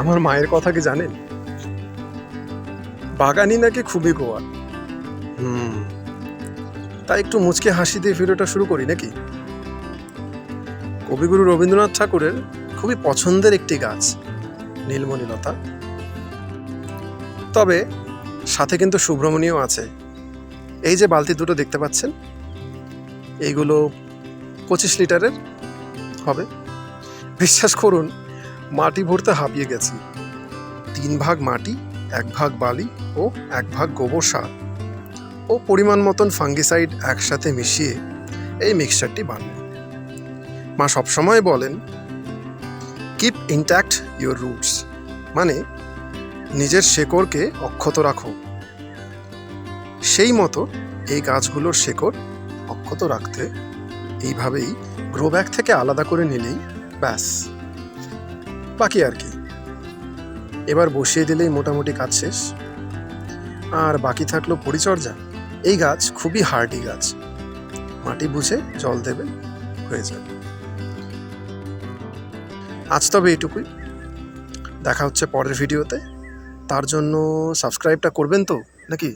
আমার মায়ের কথা কি জানেন? বাগানি নাকি খুবই গোয়া। হুম, তাই একটু মুচকে হাসি দিয়ে ভিডিওটা শুরু করি নাকি? কবিগুরু রবীন্দ্রনাথ ঠাকুরের খুবই পছন্দের একটি গাছ, নীলমণিলতা। তবে সাথে কিন্তু শুভ্রমণীও আছে। এই যে বালতি দুটো দেখতে পাচ্ছেন? এইগুলো পঁচিশ লিটারের হবে। বিশ্বাস করুন মাটি ভরতে হাঁপিয়ে গেছি। তিন ভাগ মাটি, এক ভাগ বালি ও এক ভাগ গোবর সার। ও পরিমাণ মতন ফাঙ্গিসাইড একসাথে মিশিয়ে এই মিক্সচারটি বানানো মা সবসময় বলেন কিপ ইন্ট্যাক্ট ইউর রুটস মানে নিজের শেকড়কে অক্ষত রাখো। সেই মতো এই গাছগুলোর শেকড় অক্ষত রাখতে এইভাবেই গ্রো ব্যাগ থেকে আলাদা করে নিলেই ব্যাস। বাকি আর কি। এবার বসিয়ে দিলেই মোটামুটি কাজ শেষ। আর বাকি থাকল পরিচর্যা। এই গাছ খুবই হার্ডি গাছ। মাটি বুঝে জল দেবে, হয়ে যাবে। আজ তবে এইটুকুই দেখা হচ্ছে পরের ভিডিওতে। তার জন্য সাবস্ক্রাইবটা করবেন তো, নাকি?